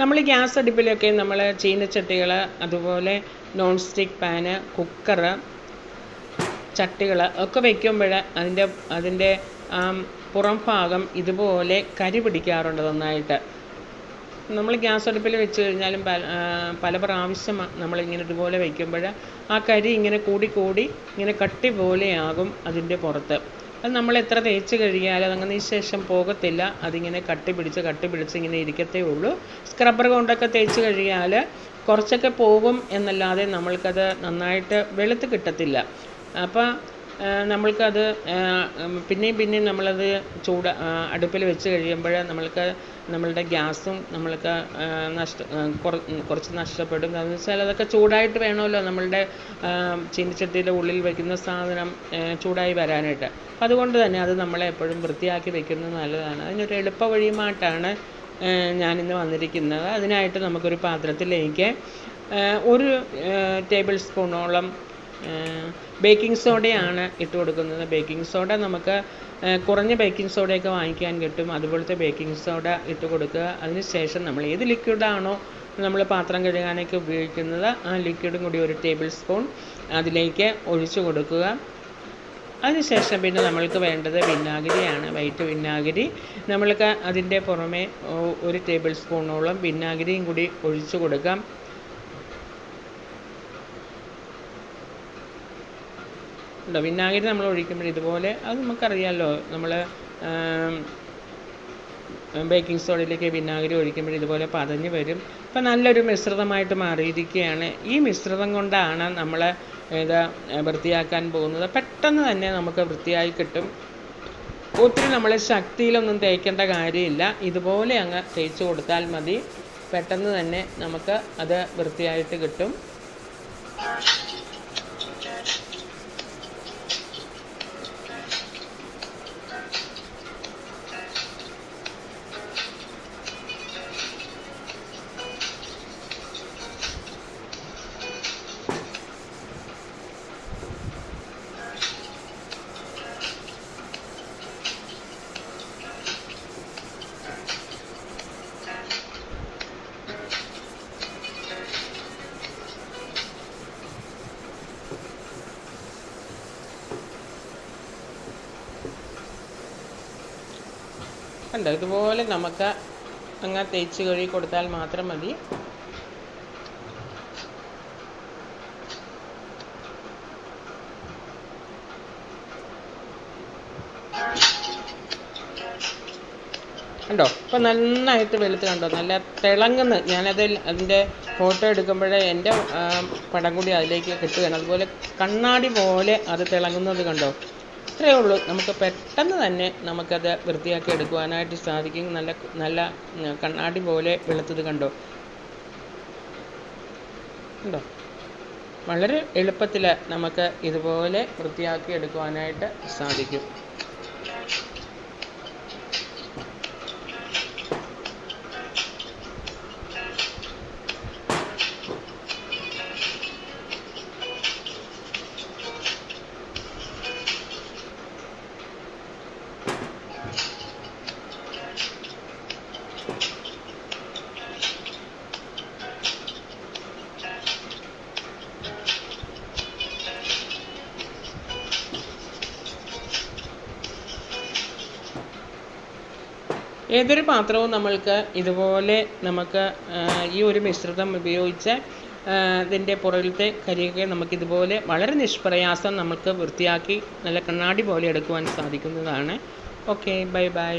നമ്മൾ ഗ്യാസ് അടുപ്പിലൊക്കെ നമ്മൾ ചീനച്ചട്ടികൾ അതുപോലെ നോൺ സ്റ്റിക്ക് പാന് കുക്കറ് ചട്ടികൾ ഒക്കെ വയ്ക്കുമ്പോൾ അതിന്റെ അതിന്റെ പുറം ഭാഗം ഇതുപോലെ കരി പിടിക്കാറുണ്ട് നന്നായിട്ട്. നമ്മൾ ഗ്യാസ് അടുപ്പിൽ വെച്ച് കഴിഞ്ഞാലും പല പല പ്രാവശ്യം നമ്മളിങ്ങനെ ഇതുപോലെ വയ്ക്കുമ്പോൾ ആ കരി ഇങ്ങനെ കൂടി കൂടി ഇങ്ങനെ കട്ടി പോലെയാകും അതിന്റെ പുറത്ത്. അത് നമ്മൾ എത്ര തേച്ച് കഴുകിയാലും അതങ്ങനെ ശേഷം പോകത്തില്ല. അതിങ്ങനെ കട്ടി പിടിച്ച് കട്ടി പിടിച്ച് ഇങ്ങനെ ഇരിക്കത്തേ ഉള്ളൂ. സ്ക്രബ്ബർ കൊണ്ടൊക്കെ തേച്ച് കഴുകിയാൽ കുറച്ചൊക്കെ പോകും എന്നല്ലാതെ നമ്മൾക്കത് നന്നായിട്ട് വെളുത്ത് കിട്ടത്തില്ല. അപ്പോൾ നമ്മൾക്കത് പിന്നെയും പിന്നെയും നമ്മളത് ചൂട് അടുപ്പിൽ വെച്ച് കഴിയുമ്പോൾ നമ്മൾക്ക് നമ്മളുടെ ഗ്യാസും നമ്മൾക്ക് നഷ്ട കുറച്ച് നഷ്ടപ്പെടും. കാരണം വെച്ചാൽ അതൊക്കെ ചൂടായിട്ട് വേണമല്ലോ നമ്മളുടെ ചീനിച്ചട്ടിയുടെ ഉള്ളിൽ വെക്കുന്ന സാധനം ചൂടായി വരാനായിട്ട്. അതുകൊണ്ട് തന്നെ അത് നമ്മളെ എപ്പോഴും വൃത്തിയാക്കി വെക്കുന്നത് നല്ലതാണ്. അതിനൊരു എളുപ്പ വഴിയുമായിട്ടാണ് ഞാനിന്ന് വന്നിരിക്കുന്നത്. അതിനായിട്ട് നമുക്കൊരു പാത്രത്തിലേക്ക് ഒരു ടേബിൾ സ്പൂണോളം ബേക്കിംഗ് സോഡയാണ് ഇട്ട് കൊടുക്കുന്നത്. ബേക്കിംഗ് സോഡ നമുക്ക് കുറഞ്ഞ ബേക്കിംഗ് സോഡയൊക്കെ വാങ്ങിക്കാൻ കിട്ടും. അതുപോലത്തെ ബേക്കിംഗ് സോഡ ഇട്ട് കൊടുക്കുക. അതിന് ശേഷം നമ്മൾ ഏത് ലിക്വിഡാണോ നമ്മൾ പാത്രം കഴുകാനൊക്കെ ഉപയോഗിക്കുന്നത് ആ ലിക്വിഡും കൂടി ഒരു ടേബിൾ സ്പൂൺ അതിലേക്ക് ഒഴിച്ചു കൊടുക്കുക. അതിനുശേഷം പിന്നെ നമ്മൾക്ക് വേണ്ടത് വിനാഗിരിയാണ്. വൈറ്റ് വിനാഗിരി. നമ്മൾക്ക് അതിന്റെ പുറമെ ഒരു ടേബിൾ സ്പൂണോളം വിനാഗിരിയും കൂടി ഒഴിച്ചു കൊടുക്കാം. ഉണ്ടോ? വിനാഗിരി നമ്മൾ ഒഴിക്കുമ്പോൾ ഇതുപോലെ അത് നമുക്കറിയാമല്ലോ നമ്മൾ ബേക്കിംഗ് സോഡയിലേക്ക് വിനാഗിരി ഒഴിക്കുമ്പോൾ ഇതുപോലെ പതഞ്ഞ് വരും. അപ്പം നല്ലൊരു മിശ്രിതമായിട്ട് മാറിയിരിക്കുകയാണ്. ഈ മിശ്രിതം കൊണ്ടാണ് നമ്മൾ ഇത് വൃത്തിയാക്കാൻ പോകുന്നത്. പെട്ടെന്ന് തന്നെ നമുക്ക് വൃത്തിയായി കിട്ടും. ഒത്തിരി നമ്മൾ ശക്തിയിലൊന്നും തേക്കേണ്ട കാര്യമില്ല. ഇതുപോലെ അങ്ങ് തേച്ച് കൊടുത്താൽ മതി. പെട്ടെന്ന് തന്നെ നമുക്ക് അത് വൃത്തിയായിട്ട് കിട്ടും. കണ്ടോ ഇതുപോലെ നമുക്ക് അങ്ങ് തേച്ച് കഴുകി കൊടുത്താൽ മാത്രം മതി. കണ്ടോ? ഇപ്പം നന്നായിട്ട് വെളുത്ത് കണ്ടോ? നല്ല തിളങ്ങുന്ന. ഞാനതിൽ അതിന്റെ ഫോട്ടോ എടുക്കുമ്പോഴേ എന്റെ പടം കൂടി അതിലേക്ക് കിട്ടുകയാണ്. അതുപോലെ കണ്ണാടി പോലെ അത് തിളങ്ങുന്നത് കണ്ടോ? ഇത്രയേ ഉള്ളൂ. നമുക്ക് പെട്ടെന്ന് തന്നെ നമുക്കത് വൃത്തിയാക്കി എടുക്കുവാനായിട്ട് സാധിക്കും. നല്ല നല്ല കണ്ണാടി പോലെ വെളുത്തത് കണ്ടോ? കണ്ടോ? വളരെ എളുപ്പത്തിൽ നമുക്ക് ഇതുപോലെ വൃത്തിയാക്കി എടുക്കുവാനായിട്ട് സാധിക്കും. ഏതൊരു പാത്രവും നമ്മൾക്ക് ഇതുപോലെ നമുക്ക് ഈ ഒരു മിശ്രിതം ഉപയോഗിച്ച് ഇതിന്റെ പുറകിലത്തെ കരിയൊക്കെ നമുക്കിതുപോലെ വളരെ നിഷ്പ്രയാസം നമുക്ക് വൃത്തിയാക്കി നല്ല കണ്ണാടി പോലെ എടുക്കുവാൻ സാധിക്കുന്നതാണ്. Okay bye bye.